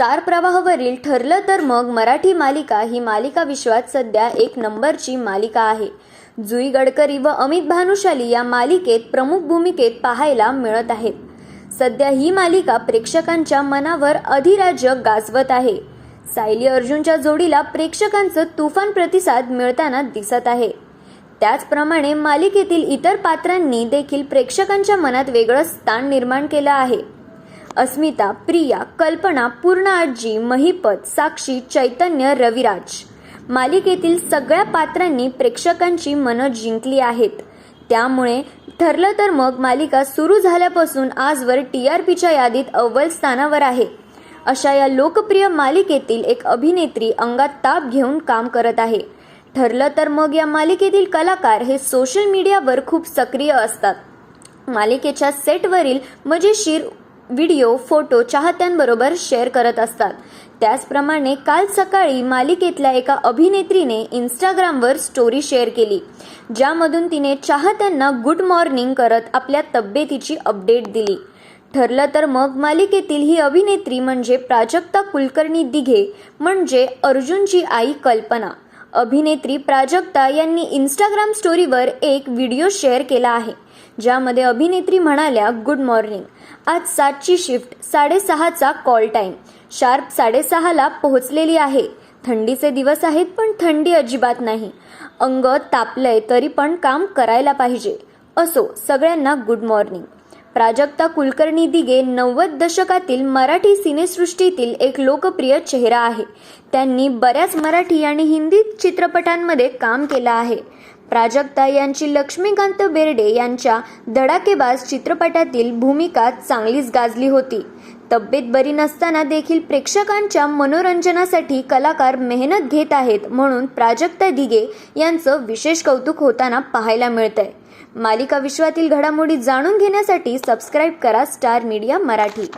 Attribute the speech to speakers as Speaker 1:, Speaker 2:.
Speaker 1: Star प्रवाहवरील ठरलं तर मग मराठी मालिका ही मालिका विश्वात सध्या एक नंबरची मालिका आहे. जुई गडकरी व अमित भानुशाली या मालिकेत प्रमुख भूमिकेत पाहायला मिळत आहेत. सध्या ही मालिका प्रेक्षकांच्या मनावर अधिराज्य गाजवत आहे. सायली अर्जुनच्या जोडीला प्रेक्षकांचं तुफान प्रतिसाद मिळताना दिसत आहे. त्याचप्रमाणे मालिकेतील इतर पात्रांनी देखील प्रेक्षकांच्या मनात वेगळं स्थान निर्माण केलं आहे. अस्मिता प्रिया कल्पना पूर्ण आजी महिपत साक्षी चैतन्य रविराज. मालिकेतील सगळ्या पात्रांनी प्रेक्षकांची मनं जिंकली आहेत. त्यामुळे ठरलं तर मग मालिका सुरू झाल्यापासून आजवर टी आर पीच्या यादीत अव्वल स्थानावर आहे. अशा या लोकप्रिय मालिकेतील एक अभिनेत्री अंगात ताप घेऊन काम करत आहे. ठरलं तर मग या मालिकेतील कलाकार हे सोशल मीडियावर खूप सक्रिय असतात. मालिकेच्या सेटवरील मजेशीर व्हिडिओ फोटो चाहत्यांबरोबर शेअर करत असतात. त्याचप्रमाणे काल सकाळी मालिकेतल्या एका अभिनेत्रीने इंस्टाग्रामवर स्टोरी शेअर केली ज्यामधून तिने चाहत्यांना गुड मॉर्निंग करत आपल्या तब्येतीची अपडेट दिली. ठरलं तर मग मालिकेतील ही अभिनेत्री म्हणजे प्राजक्ता कुलकर्णी दिघे म्हणजे अर्जुनची आई कल्पना. अभिनेत्री प्राजक्ता यांनी इंस्टाग्राम स्टोरीवर एक व्हिडिओ शेअर केला आहे. ज्यामध्ये अभिनेत्री म्हणाल्या गुड मॉर्निंग आज सातची शिफ्ट साडेसहाचा कॉल टाईम शार्प साडेसहाला पोहोचलेली आहे. थंडीचे दिवस आहेत पण थंडी अजिबात नाही. अंग तापलंय तरी पण काम करायला पाहिजे. असो सगळ्यांना गुड मॉर्निंग प्राजक्ता कुलकर्णी दिगे नव्वद दशकातील मराठी सिनेसृष्टीतील एक लोकप्रिय चेहरा आहे. त्यांनी बऱ्याच मराठी आणि हिंदी चित्रपटांमध्ये काम केलं आहे. प्राजक्ता यांची लक्ष्मीकांत बेर्डे यांच्या धडाकेबाज चित्रपटातील भूमिका चांगलीच गाजली होती. तब्येत बरी नसताना देखील प्रेक्षकांच्या मनोरंजनासाठी कलाकार मेहनत घेत आहेत म्हणून प्राजक्ता दिगे यांचं विशेष कौतुक होताना पाहायला मिळतंय. मालिका विश्वातील घडामोडी जाणून घेण्यासाठी सबस्क्राईब करा स्टार मीडिया मराठी.